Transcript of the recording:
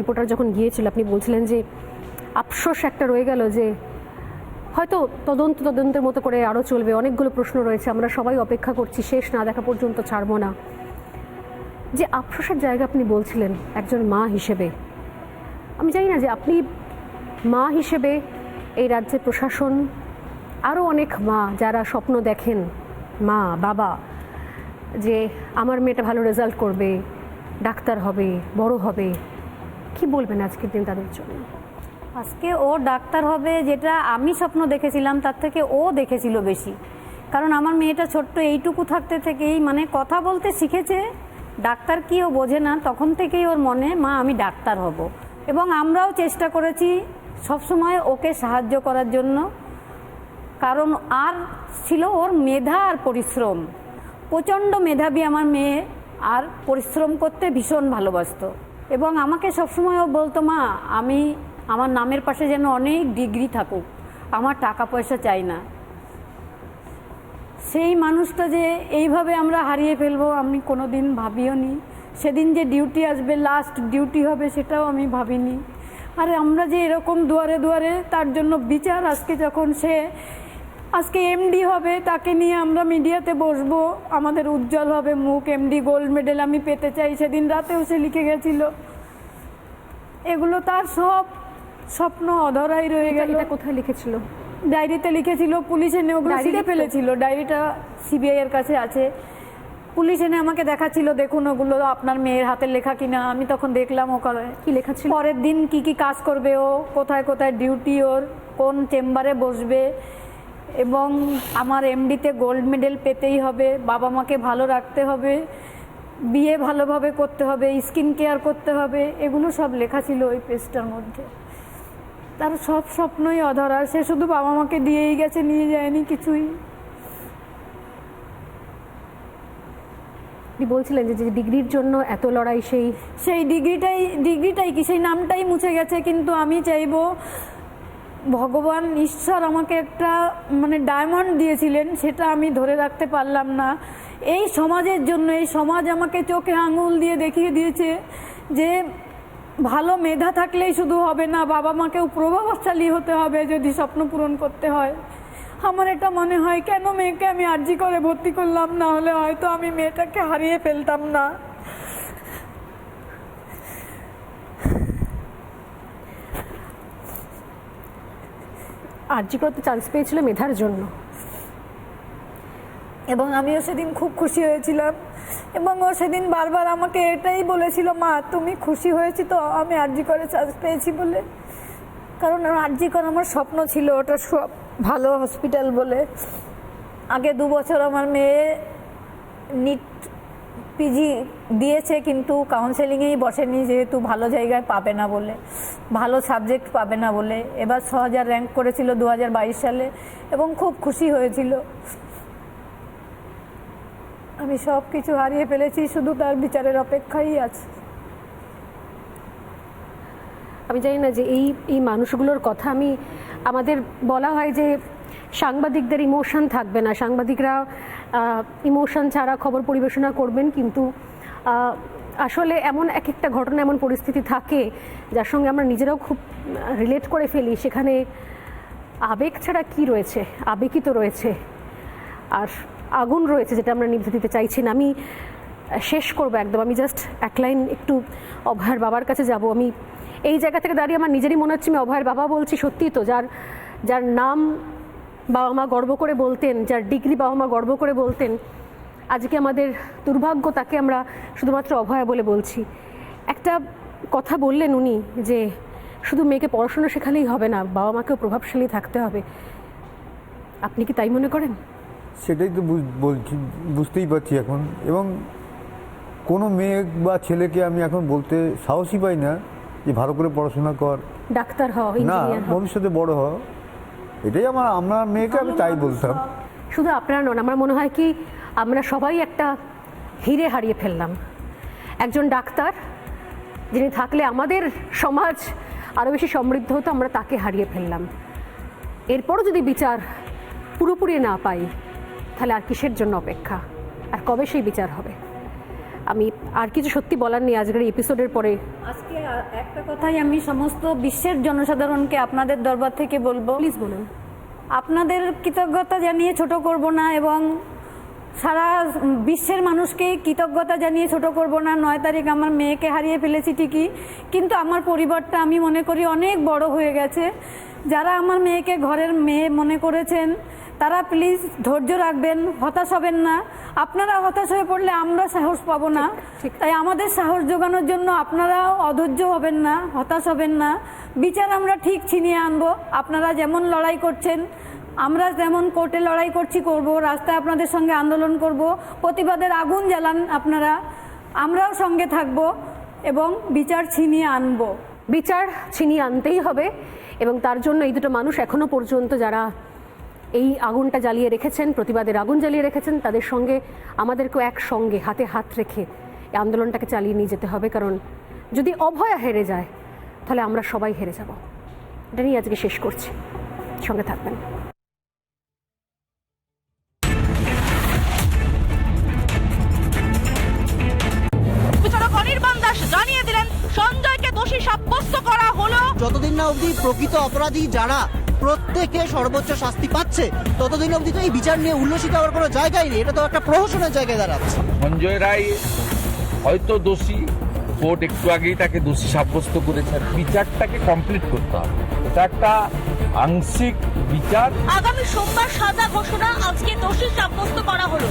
Reporter যখন গিয়েছিল, আপনি বলছিলেন যে আফসোস একটা রয়ে গেল যে হয়তো তদন্ত তদন্তের মতো করে আরও চলবে, অনেকগুলো প্রশ্ন রয়েছে, আমরা সবাই অপেক্ষা করছি, শেষ না দেখা পর্যন্ত ছাড়বো না। যে আফসোসের জায়গা আপনি বলছিলেন একজন মা হিসেবে, আমি জানি না যে আপনি মা হিসেবে এই রাজ্যের প্রশাসন আরও অনেক মা যারা স্বপ্ন দেখেন, মা, বাবা, যে আমার মেয়েটা ভালো রেজাল্ট করবে, ডাক্তার হবে, বড় হবে কি বলবেন আজকের দিন তাদের জন্য? আজকে ও ডাক্তার হবে যেটা আমি স্বপ্ন দেখেছিলাম, তার থেকে ও দেখেছিল বেশি। কারণ আমার মেয়েটা ছোট্ট, এইটুকু থাকতে থেকেই মানে কথা বলতে শিখেছে, ডাক্তার কি ও বোঝে না, তখন থেকেই ওর মনে, মা, আমি ডাক্তার হব। এবং আমরাও চেষ্টা করেছি সবসময় ওকে সাহায্য করার জন্য। কারণ আর ছিল ওর মেধা আর পরিশ্রম। প্রচণ্ড মেধাবী আমার মেয়ে, আর পরিশ্রম করতে ভীষণ ভালোবাসতো। এবং আমাকে সবসময় ও বলতো, মা, আমি আমার নামের পাশে যেন অনেক ডিগ্রি থাকুক, আমার টাকা পয়সা চাই না। সেই মানুষটা যে এইভাবে আমরা হারিয়ে ফেলব, আমি কোনো দিন ভাবিও নি। সেদিন যে ডিউটি আসবে লাস্ট ডিউটি হবে, সেটাও আমি ভাবিনি। আরে, আমরা যে এরকম দুয়ারে দুয়ারে, তার জন্য বিচার আজকে যখন সে আজকে এমডি হবে তাকে নিয়ে আমরা মিডিয়াতে বসবো। আমাদের উজ্জ্বল হবে মুখ এমডি গোল্ড মেডেল আমি পেতে চাই। সেদিন রাতেও সে লিখে গেছিল। এগুলো তার সব স্বপ্ন অধরাই রয়ে গেল। এটা কোথায় লিখেছিল? ডায়েরিতে লিখেছিল পুলিশ এনে ওগুলো ছিঁড়ে? ফেলেছিল। ডায়েরিটা সিবিআই এর কাছে আছে। পুলিশ এনে আমাকে দেখাচ্ছিল দেখুন ওগুলো আপনার মেয়ের হাতের লেখা কিনা? আমি তখন দেখলাম ওখানে কি লেখা ছিল? পরের দিন কি কি কাজ করবে ও? কোথায় কোথায় ডিউটি ওর? কোন চেম্বারে বসবে? এবং আমার এমডিতে গোল্ড মেডেল পেতেই হবে বাবা মাকে ভালো রাখতে হবে বিয়ে ভালোভাবে করতে হবে স্কিন কেয়ার করতে হবে এগুলো সব লেখা ছিল ওই পেজটার মধ্যে। তার সব স্বপ্নই অধরা সে শুধু বাবা মাকে দিয়েই গেছে নিয়ে যায়নি কিছুই। আপনি বলছিলেন যে যে ডিগ্রির জন্য এত লড়াই সেই সেই ডিগ্রিটাই ডিগ্রিটাই কি সেই নামটাই মুছে গেছে কিন্তু আমি চাইব ভগবান ঈশ্বর আমাকে একটা মানে ডায়মন্ড দিয়েছিলেন, সেটা আমি ধরে রাখতে পারলাম না। এই সমাজের জন্য, এই সমাজ আমাকে চোখে আঙুল দিয়ে দেখিয়ে দিয়েছে যে, ভালো মেধা থাকলেই শুধু হবে না, বাবা মাকেও প্রভাবশালী হতে হবে যদি স্বপ্ন পূরণ করতে হয়। আমার এটা মনে হয়, কেন মেয়েকে আমি আর্জি করে ভর্তি করলাম? না হলে হয়তো আমি মেয়েটাকে হারিয়ে ফেলতাম না। আর্জি করতে চান্স পেয়েছিল মেধার জন্য। এবং আমিও সেদিন খুব খুশি হয়েছিলাম। এবং ও সেদিন বারবার আমাকে এটাই বলেছিল, মা, তুমি খুশি হয়েছি তো, আমি আরজি করে চান্স পেয়েছি বলে। কারণ আরজি কর আমার স্বপ্ন ছিল, ওটা সব ভালো হসপিটাল বলে। আগে দু বছর আমার মেয়ে নিট পিজি দিয়েছে কিন্তু কাউন্সেলিংয়েই বসেনি, যেহেতু ভালো জায়গায় পাবে না বলে, ভালো সাবজেক্ট পাবে না বলে। এবার ছ হাজার র্যাঙ্ক করেছিল দু হাজার বাইশ সালে এবং খুব খুশি হয়েছিল। আমি সব কিছু হারিয়ে ফেলেছি, শুধু তার বিচারের অপেক্ষাই আছে। আমি জানি না যে এই এই মানুষগুলোর কথা আমি, আমাদের বলা হয় যে সাংবাদিকদের ইমোশন থাকবে না। সাংবাদিকরা ইমোশন ছাড়া খবর পরিবেশনা করবেন কিন্তু আসলে এমন এক একটা ঘটনা, এমন পরিস্থিতি থাকে যার সঙ্গে আমরা নিজেরাও খুব রিলেট করে ফেলি। সেখানে আবেগ ছাড়া কি রয়েছে? আবেগই তো রয়েছে। আর আগুন রয়েছে যেটা আমরা নিভে দিতে চাইছি না। আমি শেষ করব একদম। আমি জাস্ট এক লাইন একটু অভয়ের বাবার কাছে যাব। আমি এই জায়গা থেকে দাঁড়িয়ে আমার নিজেরই মনে হচ্ছে, আমি অভয়ের বাবা বলছি সত্যি তো, যার যার নাম বাবা মা গর্ব করে বলতেন যার ডিগ্রি বাবা মা গর্ব করে বলতেন আজকে আমাদের দুর্ভাগ্য তাকে আমরা শুধুমাত্র অভয়া বলে বলছি। একটা কথা বললেন উনি যে শুধু মেয়েকে পড়াশোনা শেখালেই হবে না বাবা মাকেও প্রভাবশালী থাকতে হবে। আপনি কি তাই মনে করেন? সেটাই তো বুঝ- বলছি বুঝতেই পারছি এখন। এবং কোনো মেয়ে বা ছেলেকে আমি এখন বলতে সাহসই পাই না যে ভালো করে পড়াশোনা কর। ডাক্তার হও না ভবিষ্যতে বড় হ এটাই আমার আমার মেয়েকে আমি তাই বলতাম। শুধু আপনারা নন, আমার মনে হয় কি, আমরা সবাই একটা হিরে হারিয়ে ফেললাম। একজন ডাক্তার, যিনি থাকলে আমাদের সমাজ আরও বেশি সমৃদ্ধ হতো, আমরা তাকে হারিয়ে ফেললাম। এরপরও যদি বিচার পুরোপুরি না পাই, তাহলে আর কিসের জন্য অপেক্ষা? আর কবে সেই বিচার হবে? আমি আর কিছু সত্যি বলার নেই আজকের এপিসোডের পরে। আজকে একটা কথাই আমি সমস্ত বিশ্বের জনসাধারণকে আপনাদের দরবার থেকে বলব। প্লিজ বলুন। আপনাদের কৃতজ্ঞতা জানিয়ে ছোট করব না এবং সারা বিশ্বের মানুষকে কৃতজ্ঞতা জানিয়ে ছোট করব না। নয় তারিখ আমার মেয়েকে হারিয়ে ফেলেছি ঠিকই কিন্তু আমার পরিবারটা আমি মনে করি অনেক বড় হয়ে গেছে। যারা আমার মেয়েকে ঘরের মেয়ে মনে করেছেন তারা প্লিজ ধৈর্য রাখবেন হতাশ হবেন না। আপনারা হতাশ হয়ে পড়লে আমরা সাহস পাবো না। তাই আমাদের সাহস জোগানোর জন্য আপনারাও অধৈর্য হবেন না হতাশ হবেন না। বিচার আমরা ঠিক ছিনিয়ে আনব। আপনারা যেমন লড়াই করছেন আমরা যেমন কোর্টে লড়াই করছি করব রাস্তায় আপনাদের সঙ্গে আন্দোলন করব প্রতিবাদের আগুন জ্বালান আপনারা আমরাও সঙ্গে থাকব এবং বিচার ছিনিয়ে আনব। বিচার ছিনিয়ে আনতেই হবে এবং তার জন্য এই দুটো মানুষ এখনও পর্যন্ত যারা এই আগুনটা জ্বালিয়ে রেখেছেন, প্রতিবাদের আগুন জ্বালিয়ে রেখেছেন, তাদের সঙ্গে আমাদেরকেও একসঙ্গে হাতে হাত রেখে এই আন্দোলনটাকে চালিয়ে নিয়ে যেতে হবে। কারণ যদি অভয়া হেরে যায়, তাহলে আমরা সবাই হেরে যাব। এটা নিয়ে আজকে শেষ করছি। সঙ্গে থাকবেন। সাব্যস্ত করা হলো। যতদিন না অবধি প্রকৃত অপরাধী যারা প্রত্যেকে সর্বোচ্চ শাস্তি পাচ্ছে ততদিন অবধি তো এই বিচার নিয়ে উল্লসিত হওয়ার কোনো জায়গাই নেই। এটা তো একটা প্রহসনের জায়গায় দাঁড়াচ্ছে। সঞ্জয় রায় হয়তো দোষী কোর্ট একটু আগেই তাকে দোষী সাব্যস্ত করেছে বিচারটাকে কমপ্লিট করতে হবে। এটা একটা আংশিক বিচার। আগামী সোমবার সাজা ঘোষণা আজকে দোষী সাব্যস্ত করা হলো।